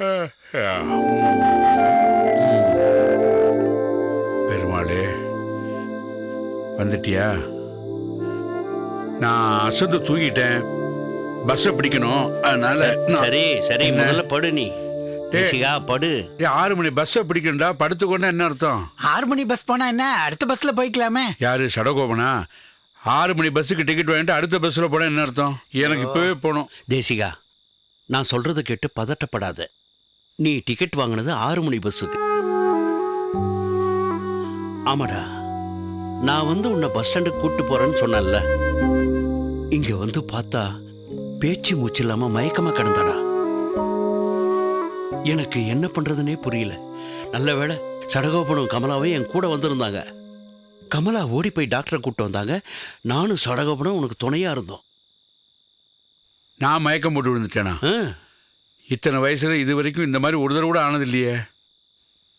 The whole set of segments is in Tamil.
பெருமாளே வந்துட்டியா? நான் அசந்து தூங்கிட்டேன். பஸ்ஸை பிடிக்கணும் அதனால சரி சரி? முதல்ல படு நீ. தேசிகா படு. ஏய், ஆறு மணி பஸ்ஸை பிடிக்கணும்டா படுத்துக்கொண்டா என்ன அர்த்தம்? ஆறு மணி பஸ் போனா என்ன? அடுத்த பஸ்ல போய்க்கலாமே. யாரு சடகோபனா? ஆறு மணி பஸ்ஸுக்கு டிக்கெட் வாங்கிட்டு அடுத்த பஸ்ஸில் போனால் என்ன அர்த்தம்? எனக்கு இப்போவே போகணும் தேசிகா நான் சொல்றதை கேட்டு பதட்டப்படாத. நீ டிக்கெட் வாங்கினது ஆறு மணி பஸ்ஸுக்கு ஆமாடா நான் வந்து உன்னை பஸ் ஸ்டாண்டுக்கு கூட்டு போறேன்னு சொன்னேன்ல. இங்க வந்து பார்த்தா பேச்சு மூச்சு இல்லாம மயக்கமா கிடந்தடா. எனக்கு என்ன பண்றதுனே புரியல. நல்ல வேளை சடகோபனும் கமலாவும் என் கூட வந்திருந்தாங்க. கமலா ஓடி போய் டாக்டரை கூப்பிட்டு வந்தாங்க. நானும் சடகோபனும் உனக்கு துணையா இருந்தோம். நான் மயக்கம் போட்டு விழுந்துட்டேனா? இத்தனை வயசுல இது வரைக்கும் இந்த மாதிரி ஒரு தடவை கூட ஆனது இல்லையே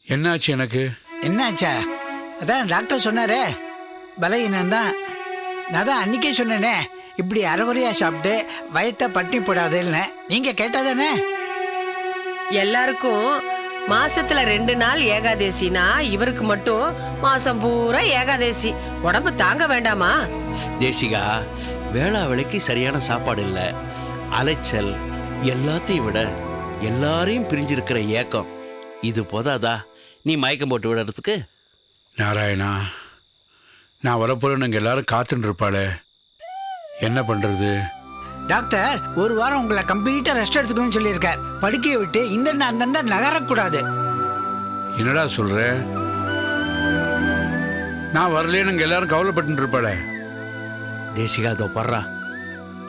என்னாச்சு எனக்கு? என்னாச்சா? அதான் டாக்டர் சொன்னாரே. பலகீனம் தான் நான் தான் அன்னைக்கே சொன்னேனே இப்படி அரைகுறையா சாப்பிட்டு வயத்தை பட்டி போடாதுன்னு நீங்க கேட்டாதானே? எல்லாருக்கும் மாசத்துல ரெண்டு நாள் ஏகாதேசினா இவருக்கு மட்டும் மாசம் பூரா ஏகாதேசி. உடம்பு தாங்க வேண்டாமா? தேசிகா வேளா வேலைக்கு சரியான சாப்பாடு இல்லை. அலைச்சல் எல்லாத்தையும் விட எல்லாரையும் பிரிஞ்சிருக்கிற ஏக்கம். இது போதாதா? நீ மயக்கம் போட்டு விடுறதுக்கு? நாராயணா நான் வரப்போறேன்னு இங்கே எல்லாரும் காத்துட்டு இருப்பாளே என்ன பண்றது? டாக்டர் ஒரு வாரம் உங்களை கம்ப்ளீட்டா ரெஸ்ட் எடுத்துக்கணும்னு சொல்லியிருக்கார். படுக்கையை விட்டு இந்த அந்த நகரக்கூடாது. என்னடா சொல்ற? நான் வரலேன்னு இங்கே எல்லாரும் கவலைப்பட்டு இருப்பாளே தேசிகா அதோ படுறா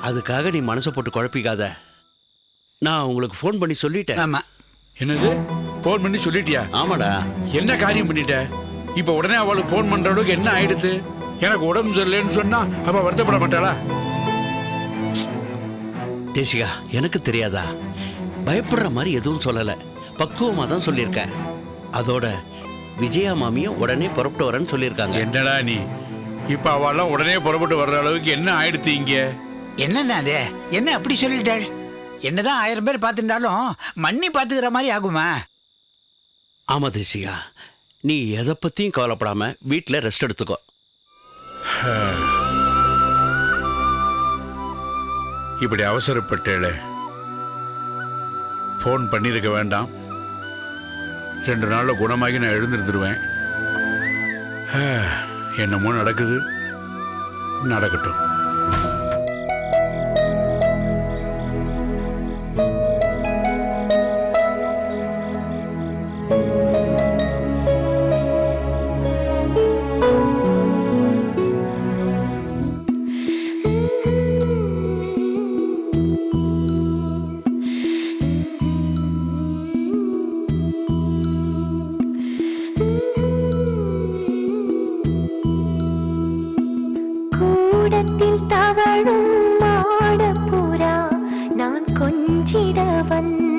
அதுக்காக நீ மனசை போட்டு குழப்பிக்காத. நான் உங்களுக்கு ஃபோன் பண்ணி சொல்லிட்டேன். ஆமா. என்னது? ஃபோன் பண்ணி சொல்லிட்டியா? ஆமாடா. என்ன காரியம் பண்ணிட்ட? இப்போ உடனே அவளுக்கு ஃபோன் பண்ற அளவுக்கு என்ன ஆயிடுத்து எனக்கு உடம்பு சரியில்லைன்னு சொன்னா அவ வருத்தப்பட மாட்டாளா? தேசிகா எனக்கு தெரியாதா? பயப்படுற மாதிரி எதுவும் சொல்லலை. பக்குவமாக தான் சொல்லியிருக்கேன். அதோட விஜயா மாமியும் உடனே புறப்பட்டு வரேன்னு சொல்லியிருக்காங்க. என்னடா நீ? இப்ப அவெல்லாம் உடனே புறப்பட்டு வர்ற அளவுக்கு என்ன ஆயிடுத்து இங்க? என்னண்ணா அது? என்ன அப்படி சொல்லிட்டாள்? என்னதான் ஆயிரம் பேர் பார்த்துட்டாலும் மண்ணி பார்த்துக்கிற மாதிரி ஆகுமா. ஆமா தேசிகா நீ எதை பத்தியும் கவலைப்படாம வீட்டில் ரெஸ்ட் எடுத்துக்கோ. இப்படி அவசரப்பட்டேளே. ஃபோன் பண்ணியிருக்க வேண்டாம். ரெண்டு நாள்ல குணமாகி நான் எழுந்திருந்துருவேன். என்னமோ நடக்குது. நடக்கட்டும். 分。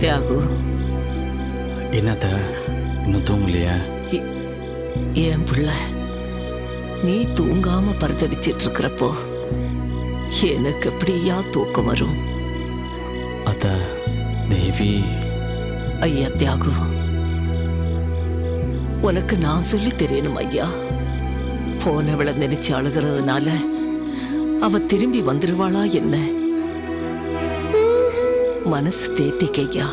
தியாகு என்னத்த இன்னும் தூங்கலையா என் பிள்ளை நீ தூங்காம பரதடிச்சிட்டு இருக்கிறப்போ எனக்கு எப்படியா தூக்கம் வரும் அத்த தேவி ஐயா தியாகு உனக்கு நான் சொல்லி தெரியணும் ஐயா போனவளை நினைச்சு அழுகிறதுனால அவ திரும்பி வந்துருவாளா என்ன மனசு தேத்திக்கையா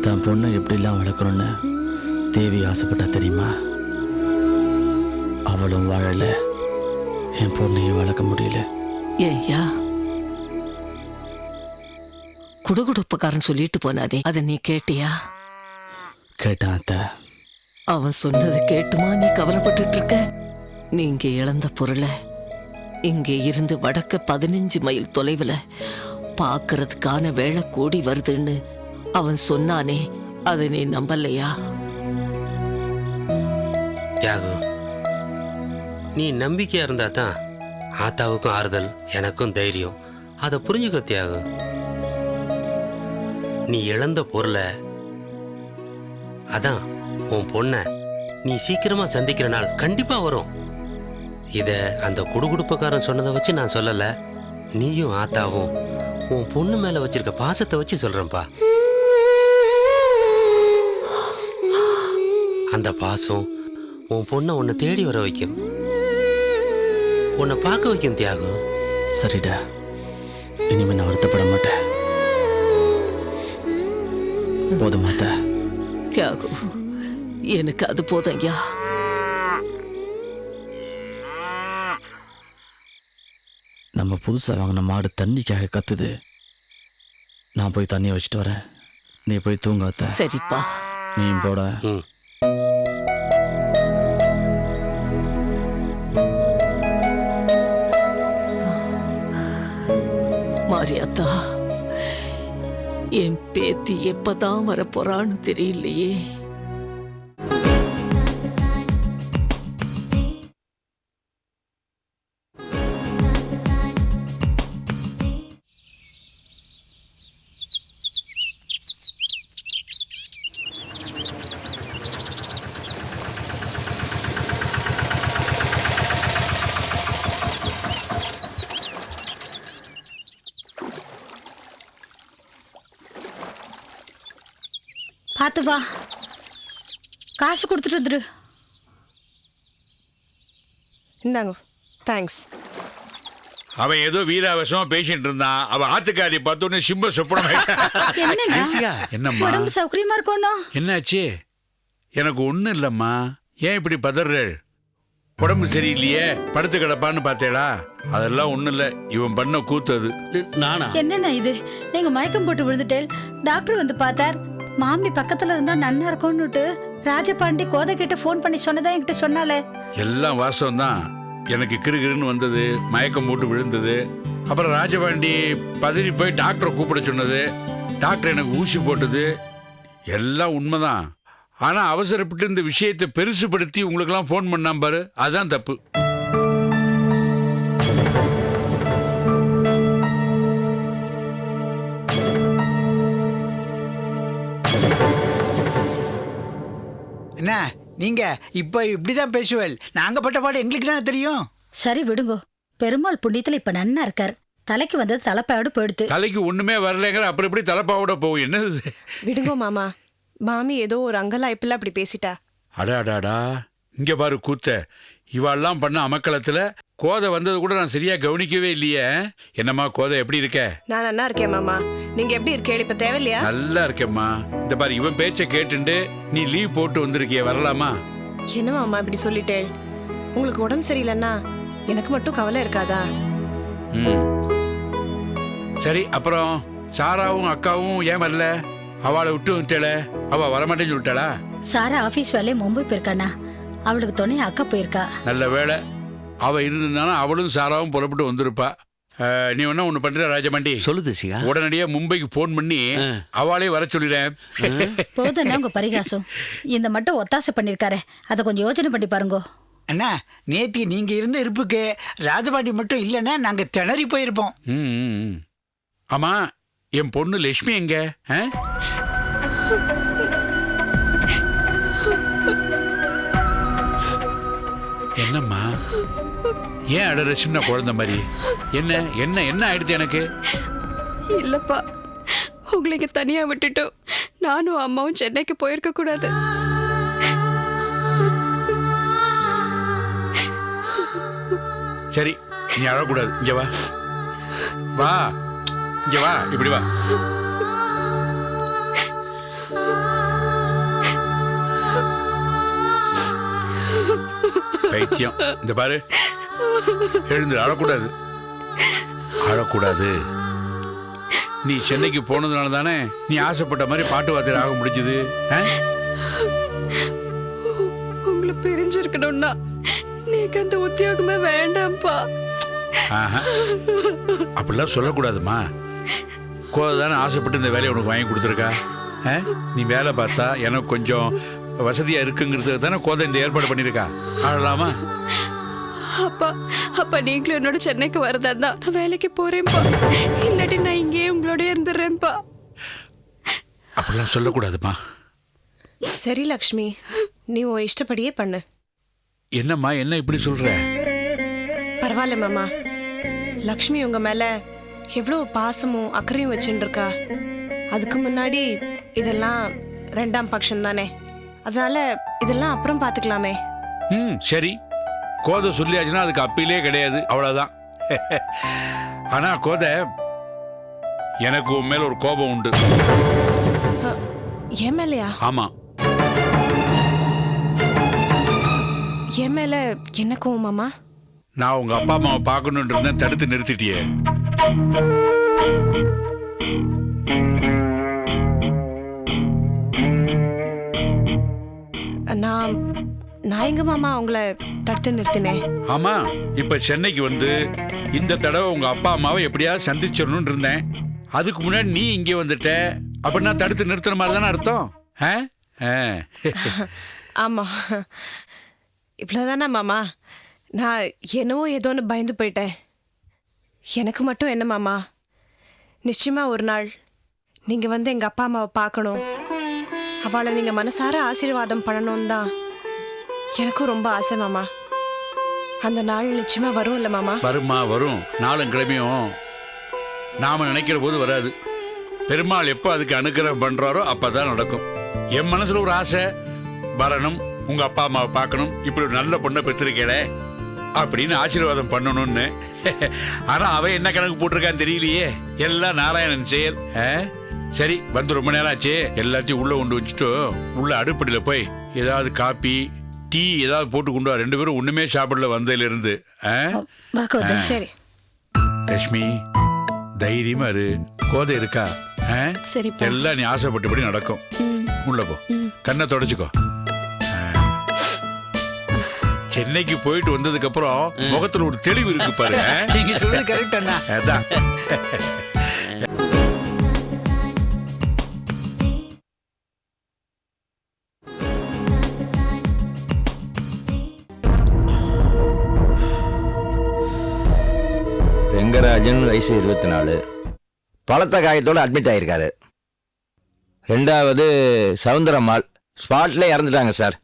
தன் பொண்ணை எப்படிலாம் வளர்க்கணும்னு தேவி ஆசைப்பட்டா தெரியுமா? அவளும் வாழல. என் பொண்ணையும் வளர்க்க முடியல. ஏய்யா. குடுகுடுப்புக்காரன் சொல்லிட்டு போனாதே. அதை நீ கேட்டியா? கேட்டான் அத்தை. அவன் சொன்னதை கேட்டுமா நீ கவலைப்பட்டுட்டு இருக்க நீங்க இழந்த பொருளை இங்கே இருந்து வடக்க பதினஞ்சு மைல் தொலைவில் பார்க்கறதுக்கான வேலை கூடி வருதுன்னு அவன் சொன்னானே அதை நீ நம்பலையா? தியாகு நீ நம்பிக்கையா இருந்தா தான் ஆத்தாவுக்கும் ஆறுதல் எனக்கும் தைரியம். அதை புரிஞ்சுக்க தியாகு. நீ இழந்த பொருளை அதான் உன் பொண்ணை நீ சீக்கிரமா சந்திக்கிற நாள் கண்டிப்பா வரும். இதை அந்த குடுகுடுப்பக்காரன் சொன்னதை வச்சு நான் சொல்லலை. நீயும் ஆத்தாவும் உன் பொண்ணு மேல வச்சிருக்க பாசத்தை வச்சு சொல்றேன்ப்பா. அந்த பாசம் உன் பொண்ணை உன்னை தேடி வர வைக்கும். உன்னை பார்க்க வைக்கும் தியாகம் சரிடா. இனிமே நான் வருத்தப்பட மாட்டேன். போதுமாத்த தியாகு எனக்கு அது போதையா நம்ம புதுசாக வாங்கின மாடு தண்ணிக்காக கத்துது. நான் போய் தண்ணியை வச்சுட்டு வரேன். நீ போய் தூங்காத்த சரிப்பா. நீ போட. மாரியாத்தா என் பேத்தி எப்பதான் வரப்போறான்னு தெரியலையே. பார்த்து வா. காசு கொடுத்துட்டு வந்துரு. இந்தாங்க. தேங்க்ஸ் அவன் ஏதோ வீராவசமா பேசிட்டு இருந்தான். அவன் ஆத்துக்காரி பார்த்தோன்னே சிம்ப சொப்பனம் என்னம்மா? உடம்பு சௌகரியமா இருக்கணும் என்னாச்சு? எனக்கு ஒண்ணும் இல்லம்மா. ஏன் இப்படி பதறேள் உடம்பு சரியில்லையே படுத்து கிடப்பான்னு பார்த்தேளா? அதெல்லாம் ஒண்ணும் இல்ல. இவன் பண்ண கூத்து அது. நானா? என்னண்ணா இது? நீங்க மயக்கம் போட்டு விழுந்துட்டேன் டாக்டர் வந்து பார்த்தார். மாமி பக்கத்துல இருந்தா நன்னா இருக்கும்னுட்டு ராஜபாண்டி கோதை கிட்ட ஃபோன் பண்ணி சொன்னதா என்கிட்ட சொன்னாலே. எல்லாம் வாசம் தான் எனக்கு கிருகிருன்னு வந்தது மயக்கம் போட்டு விழுந்தது. அப்புறம் ராஜபாண்டி பதறி போய் டாக்டரை கூப்பிட சொன்னது. டாக்டர் எனக்கு ஊசி போட்டது. எல்லாம் உண்மைதான். ஆனா அவசரப்பட்டு இந்த விஷயத்தை பெருசுபடுத்தி உங்களுக்கெல்லாம் ஃபோன் பண்ணாம பாரு. அதுதான் தப்பு. நீங்க இப்போ இப்படிதான் பேசுவேல் நாங்க பட்ட பாடு எங்களுக்கு தானே தெரியும்? சரி விடுங்கோ. பெருமாள் புண்ணியத்துல இப்ப நன்னா இருக்கார். தலைக்கு வந்தது தலைப்பாயோடு போயிடுத்து. தலைக்கு ஒண்ணுமே வரலைங்கிற அப்புறம் எப்படி தலைப்பாவோட போகும்? என்னது? விடுங்கோ மாமா. மாமி ஏதோ ஒரு அங்கலாய்ப்பில் அப்படி பேசிட்டா. அடாடாடா இங்க பாரு கூத்த. இவாள்லாம் பண்ண அமக்கலத்துல கோதை வந்தது கூட நான் சரியா கவனிக்கவே இல்லையே. என்னம்மா கோதை எப்படி இருக்க? நான் நல்லா இருக்கேன் மாமா. நீங்க எப்படி இருக்கேள் இப்ப தேவையில்லையா? நல்லா இருக்கேம்மா. இந்த பாரு இவன் பேச்ச கேட்டுண்டு நீ லீவ் போட்டு வந்திருக்கிய வரலாமா? என்ன மாமா இப்படி சொல்லிட்டேள் உங்களுக்கு உடம்பு சரியில்லைன்னா எனக்கு மட்டும் கவலை இருக்காதா? ம். சரி அப்புறம் சாராவும் அக்காவும் ஏன் வரல? அவளை விட்டு வந்துட்டல அவ வரமாட்டேன்னு சொல்லிட்டாளா? சாரா ஆபீஸ் வேலையை மும்பை போயிருக்காண்ணா அவளுக்கு துணை அக்கா போயிருக்கா. நல்ல வேளை. அவ இருந்திருந்தானா அவளும் சாராவும் புறப்பட்டு வந்திருப்பா. நீ வேணா ஒன்று பண்ற ராஜமண்டி சொல்லுது சிகா உடனடியா மும்பைக்கு ஃபோன் பண்ணி. அவளே வர சொல்லிடுறேன். போதுன்னா உங்க பரிகாசம். இந்த மட்டும் ஒத்தாசை பண்ணிருக்காரு. அதை கொஞ்சம் யோசனை பண்ணி பாருங்கோ. அண்ணா நேத்தி நீங்க இருந்த இருப்புக்கு ராஜபாண்டி மட்டும் இல்லைன்னா நாங்க திணறி போயிருப்போம். ம், ம், ம். ஆமா என் பொண்ணு லட்சுமி எங்க? ஆ? ஏன் அடற சின்ன குழந்தை மாதிரி? என்ன என்ன என்ன ஆயிடுச்சு எனக்கு? இல்லப்பா உங்களுக்கு தனியா விட்டுட்டு நானும் அம்மாவும் சென்னைக்கு போயிருக்க கூடாது. சரி நீ அழக்கூடாது. இங்க வா. வா. இங்க வா. இப்படி வா. பைத்தியம். இந்த பாரு. எழுந்து அழக்கூடாது. அழக்கூடாது. நீ சென்னைக்கு போனதுனால தானே நீ ஆசைப்பட்ட மாதிரி பாட்டு வாத்தியர் ஆக முடிஞ்சது உங்களை பிரிஞ்சிருக்கணும்னா நீக்கு அந்த உத்தியோகமே வேண்டாம்ப்பா. அப்படிலாம் சொல்லக்கூடாதும்மா கோதை தானே ஆசைப்பட்டு இந்த வேலையை உனக்கு வாங்கி கொடுத்துருக்கா? நீ வேலை பார்த்தா எனக்கு கொஞ்சம் வசதியா இருக்குங்கிறது தானே கோதை இந்த ஏற்பாடு பண்ணியிருக்கா? ஆடலாமா அப்பா அப்பா நீங்களும் என்னோட சென்னைக்கு வரதா இருந்தா நான் வேலைக்கு போறேன்ப்பா. இல்லாட்டி நான் இங்கேயே உங்களோட இருந்துடுறேன்ப்பா. அப்படிலாம் சொல்லக்கூடாதுமா. சரி லக்ஷ்மி. நீ உன் இஷ்டப்படியே பண்ணு. என்னம்மா என்ன இப்படி சொல்ற? பரவாயில்ல மாமா. லக்ஷ்மி உங்க மேல எவ்வளோ பாசமும் அக்கறையும் வச்சுட்டு இருக்கா அதுக்கு முன்னாடி இதெல்லாம் ரெண்டாம் பட்சம் தானே. அதனால இதெல்லாம் அப்புறம் பார்த்துக்கலாமே ம் சரி. கோதை சொல்லியாச்சுன்னா அதுக்கு அப்பீலே கிடையாது. அவ்வளவுதான். ஆனா கோதை எனக்கு உன் மேல ஒரு கோபம் உண்டு. என் மேலையா? ஆமா. என் மேல என்ன கோவம் மாமா? நான் உங்க அப்பா அம்மாவை பார்க்கணுன்னு இருந்தேன் தடுத்து நிறுத்திட்டியே. நான் எங்க மாமா உங்களை தடுத்து நிறுத்தினேன். ஆமா இப்ப சென்னைக்கு வந்து இந்த தடவை உங்க அப்பா அம்மாவை எப்படியாவது சந்திச்சிடணும்னு இருந்தேன். அதுக்கு முன்னாடி நீ இங்கே வந்துட்ட அப்படின்னா தடுத்து நிறுத்துற மாதிரி தானே அர்த்தம். ஆமா. இவ்வளோதானா மாமா? நான் என்னவோ ஏதோன்னு பயந்து போயிட்டேன். எனக்கு மட்டும் என்ன மாமா? நிச்சயமா ஒரு நாள் நீங்க வந்து எங்க அப்பா அம்மாவை பார்க்கணும். அவளை நீங்க மனசார ஆசீர்வாதம் பண்ணணும் தான். எனக்கும் ரொம்ப ஆசை மாமா. அந்த நாள் நிச்சயமா வரும் இல்ல மாமா? வருமா வரும். நாளும் கிழமையும் நாம நினைக்கிற போது வராது. பெருமாள் எப்போ அதுக்கு அனுகிரகம் பண்றாரோ அப்பதான் நடக்கும். என் மனசுல ஒரு ஆசை வரணும் உங்க அப்பா அம்மாவை பார்க்கணும் இப்படி ஒரு நல்ல பொண்ணை பெற்றிருக்கேளே அப்படின்னு ஆசீர்வாதம் பண்ணணும்னு. ஆனா அவன் என்ன கணக்கு போட்டிருக்கான்னு தெரியலையே. எல்லாம் நாராயணன் செயல் ஆ? சரி வந்து ரொம்ப நேரம் ஆச்சு. எல்லாத்தையும் உள்ள கொண்டு வச்சுட்டு உள்ள அடுப்படியில போய் ஏதாவது காப்பி டீ ஏதாவது போட்டு கொண்டு வா. ரெண்டு பேரும் ஒண்ணுமே சாப்பிடல வந்ததுல இருந்து ஆ? வா கோதை சரி. லட்சுமி தைரியமா இரு. கோதை இருக்கா? சரிப்பா. எல்லாம் நீ ஆசைப்பட்டபடி நடக்கும். உள்ள போ. கண்ணை தொடச்சுக்கோ. சென்னைக்கு போயிட்டு வந்ததுக்கு அப்புறம் முகத்துல ஒரு தெளிவு இருக்கு பாரு? நீங்க சொல்றது கரெக்ட் அண்ணா. அதான். வயசு இருபத்தி நாலு பலத்த காயத்தோட அட்மிட் ஆயிருக்காரு. ரெண்டாவது சவுந்தரம்மாள் ஸ்பாட்ல இறந்துட்டாங்க சார்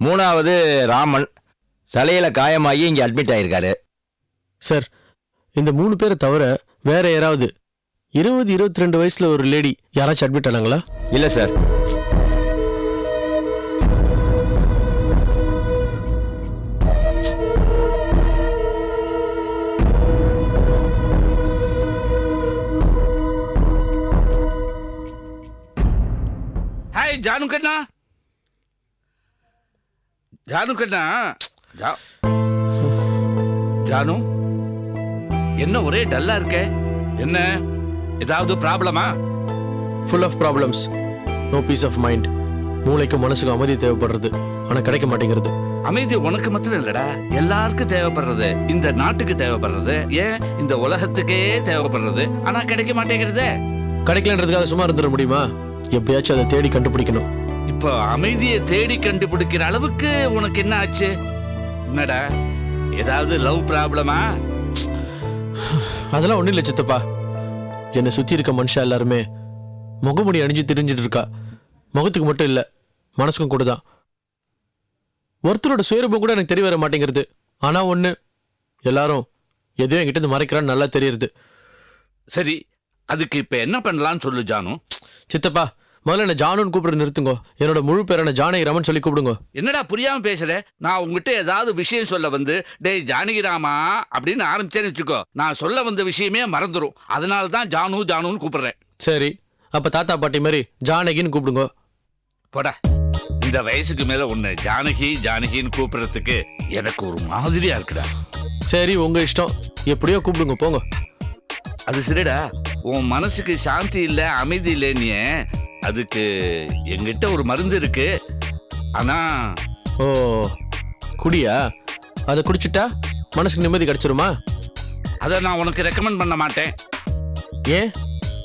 மூணாவது ராமன். தலையில காயமாகி இங்கே அட்மிட் ஆயிருக்காரு. சார் இந்த மூணு பேரை தவிர வேற யாராவது இருபது இருபத்தி ரெண்டு வயசுல ஒரு லேடி யாராச்சும் அட்மிட் ஆனாங்களா? இல்லை சார் ஜானு கண்ணா ஜானு கண்ணா ஜா- ஜானு என்ன ஒரே டல்லா இருக்க என்ன ஏதாவது ப்ராப்ளமா full of problems no peace of mind மூளைக்கும் மனசுக்கும் அமைதி தேவைப்படுறது. ஆனா கிடைக்க மாட்டேங்கிறது. அமைதி உனக்கு மாத்திரம் இல்லடா. எல்லாருக்கும் தேவைப்படுறது. இந்த நாட்டுக்கு தேவைப்படுறது. ஏன்? இந்த உலகத்துக்கே தேவைப்படுறது. ஆனா கிடைக்க மாட்டேங்கிறதே. கிடைக்கலன்றதுக்காக சும்மா இருந்துட முடியுமா? எப்படியாச்சும் அதை தேடி கண்டுபிடிக்கணும். இப்போ அமைதியை தேடி கண்டுபிடிக்கிற அளவுக்கு உனக்கு என்ன ஆச்சு? என்னடா ஏதாவது லவ் ப்ராப்ளமா அதெல்லாம் ஒண்ணும் இல்லை சித்தப்பா. என்னை சுத்தி இருக்க மனுஷா எல்லாருமே முகமுடி அணிஞ்சு திரிஞ்சிட்டு இருக்கா. முகத்துக்கு மட்டும் இல்ல மனசுக்கும் கூட தான். ஒருத்தரோட சுயரூபம் கூட எனக்கு தெரிய வர மாட்டேங்கிறது. ஆனா ஒண்ணு எல்லாரும் எதையும் என்கிட்ட மறைக்கிறான்னு நல்லா தெரியுது சரி அதுக்கு இப்ப என்ன பண்ணலாம்னு சொல்லு ஜானு. சித்தப்பா முதல்ல என்ன ஜானுன்னு கூப்பிடுறது நிறுத்துங்க. என்னோட முழு பேர் என்ன ஜானகி ரமன் சொல்லி கூப்பிடுங்க. என்னடா புரியாம பேசுற? நான் உங்ககிட்ட ஏதாவது விஷயம் சொல்ல வந்து டேய் ஜானகிராமா அப்படின்னு ஆரம்பிச்சேன்னு வச்சுக்கோ. நான் சொல்ல வந்த விஷயமே மறந்துடும் அதனால தான் ஜானு ஜானுன்னு கூப்பிடுறேன். சரி அப்ப தாத்தா பாட்டி மாதிரி ஜானகின்னு கூப்பிடுங்க. போடா. இந்த வயசுக்கு மேல உன்னை ஜானகி ஜானகின்னு கூப்பிடுறதுக்கு எனக்கு ஒரு மாதிரியா இருக்குடா. சரி உங்க இஷ்டம். எப்படியோ கூப்பிடுங்க போங்க. அது சரிடா. உன் மனசுக்கு சாந்தி இல்ல அமைதி இல்லைன்னு அதுக்கு எங்கிட்ட ஒரு மருந்து இருக்கு. ஆனா ஓ குடியா? அதை குடிச்சிட்டா மனசுக்கு நிம்மதி கிடைச்சிருமா? அதை நான் உனக்கு ரெக்கமெண்ட் பண்ண மாட்டேன். ஏன்?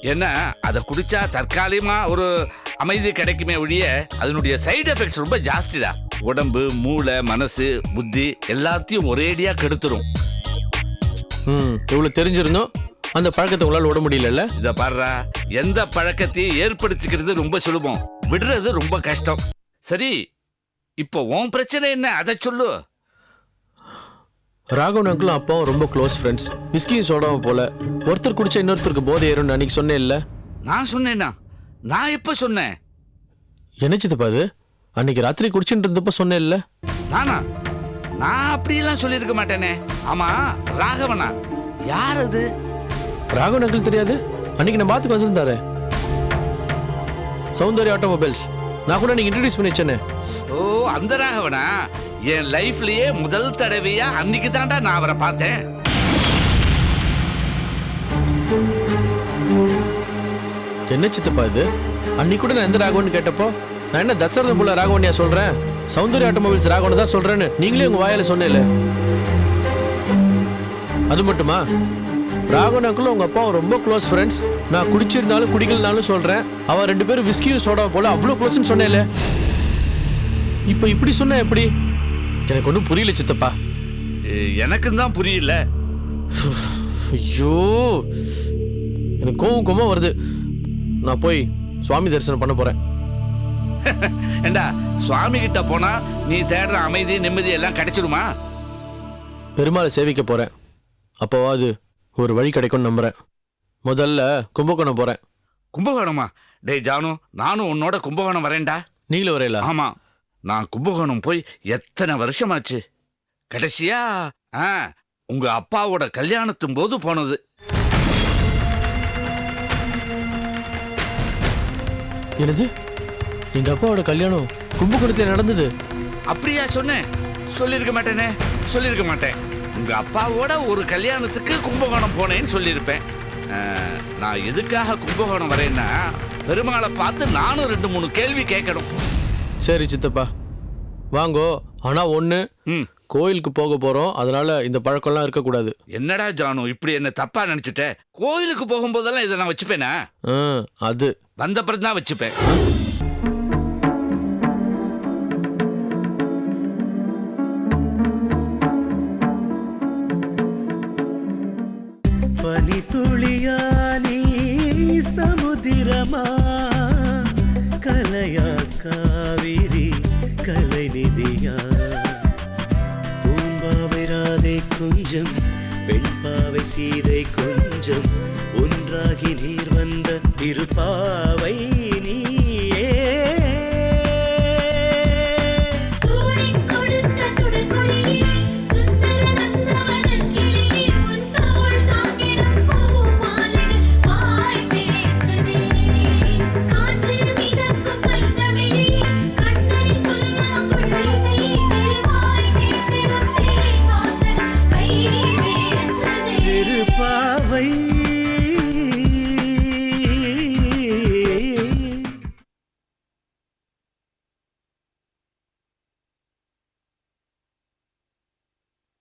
என்ன அதை குடிச்சா தற்காலிகமா ஒரு அமைதி கிடைக்குமே ஒழிய அதனுடைய சைடு எஃபெக்ட்ஸ் ரொம்ப ஜாஸ்திடா. உடம்பு மூளை மனசு புத்தி எல்லாத்தையும் ஒரேடியா கெடுத்துரும். ம் இவ்வளவு தெரிஞ்சிருந்தோம் அந்த பழக்கத்தை உங்களால விட முடியலல்ல? இத பாருடா எந்த பழக்கத்தையும் ஏற்படுத்திக்கிறது ரொம்ப சுலபம். விடுறது ரொம்ப கஷ்டம். சரி இப்போ உன் பிரச்சனை என்ன? அதை சொல்லு. ராகவன் அங்கிளும் அப்பாவும் ரொம்ப க்ளோஸ் ஃப்ரெண்ட்ஸ் விஸ்கியும் சோடாவும் போல. ஒருத்தர் குடிச்சா இன்னொருத்தருக்கு போதை ஏறும்னு அன்னைக்கு சொன்னேன் இல்ல நான் சொன்னேனா? நான் எப்ப சொன்னேன்? என்ன சித்தப்பா அது? அன்னைக்கு ராத்திரி குடிச்சுட்டு இருந்தப்ப சொன்னேன் இல்ல நானா? நான் அப்படியெல்லாம் சொல்லியிருக்க மாட்டேனே. ஆமா ராகவனா? யார் அது? ராகவன் அங்கிள் தெரியாது? அன்னைக்கு நான் பாத்துக்கு வந்திருந்தாரு. சௌந்தர்யா ஆட்டோமொபைல்ஸ் நான் கூட நீங்க இன்ட்ரடியூஸ் பண்ணி வச்சேனே ஓ அந்த ராகவனா? என் லைஃப்லயே முதல் தடவையா அன்னைக்கு தான்டா நான் அவரை பார்த்தேன். என்ன சித்தப்பா இது? அன்னைக்கு கூட நான் எந்த ராகவன் கேட்டப்போ நான் என்ன தசரத புள்ள ராகவன்யா சொல்றேன்? சௌந்தர்யா ஆட்டோமொபைல்ஸ் ராகவன் தான் சொல்றேன்னு நீங்களே உங்க வாயால சொன்னேல அது மட்டுமா? ராகவன் அங்கிள் உங்க அப்பாவும் ரொம்ப க்ளோஸ் ஃப்ரெண்ட்ஸ் நான் குடிச்சிருந்தாலும் குடிக்கலனாலும் சொல்றேன். அவன் ரெண்டு பேரும் விஸ்கியும் சோடா போல அவ்வளோ க்ளோஸ்னு சொன்னேல இப்போ இப்படி சொன்ன எப்படி? எனக்கு ஒன்றும் புரியல சித்தப்பா. எனக்கும் தான் புரியல. ஐயோ எனக்கு கோவம் கோவம் வருது. நான் போய் சுவாமி தரிசனம் பண்ண போறேன். ஏண்டா சுவாமி கிட்ட போனா நீ தேடுற அமைதி நிம்மதி எல்லாம் கிடைச்சிடுமா? பெருமாளை சேவிக்க போறேன். அப்போவாது ஒரு வழி கிடைக்கும்னு நம்புறேன். முதல்ல கும்பகோணம் போறேன். கும்பகோணமா? டேய் ஜானு நானும் உன்னோட கும்பகோணம் வரேன்டா. நீங்களும் வரையில ஆமா. நான் கும்பகோணம் போய் எத்தனை வருஷமாச்சு? கடைசியா ஆ உங்க அப்பாவோட கல்யாணத்தும் போது போனது. என்னது? எங்க அப்பாவோட கல்யாணம் கும்பகோணத்துல நடந்தது? அப்படியா சொன்னேன். சொல்லியிருக்க மாட்டேனே. சொல்லியிருக்க மாட்டேன். உங்க அப்பாவோட ஒரு கல்யாணத்துக்கு கும்பகோணம் போனேன்னு சொல்லியிருப்பேன். நான் எதுக்காக கும்பகோணம் வரேன்னா பெருமாளை பார்த்து நானும் ரெண்டு மூணு கேள்வி கேட்கணும். சரி சித்தப்பா. வாங்கோ ஆனா ஒண்ணு கோயிலுக்கு போக போறோம் அதனால இந்த பழக்கம்லாம் இருக்கக்கூடாது. என்னடா ஜானு இப்படி என்ன தப்பா நினைச்சுட்ட? கோயிலுக்கு போகும்போதெல்லாம் இதை நான் வச்சுப்பேனா? அது. வந்தப்புறம் தான் வச்சுப்பேன். love.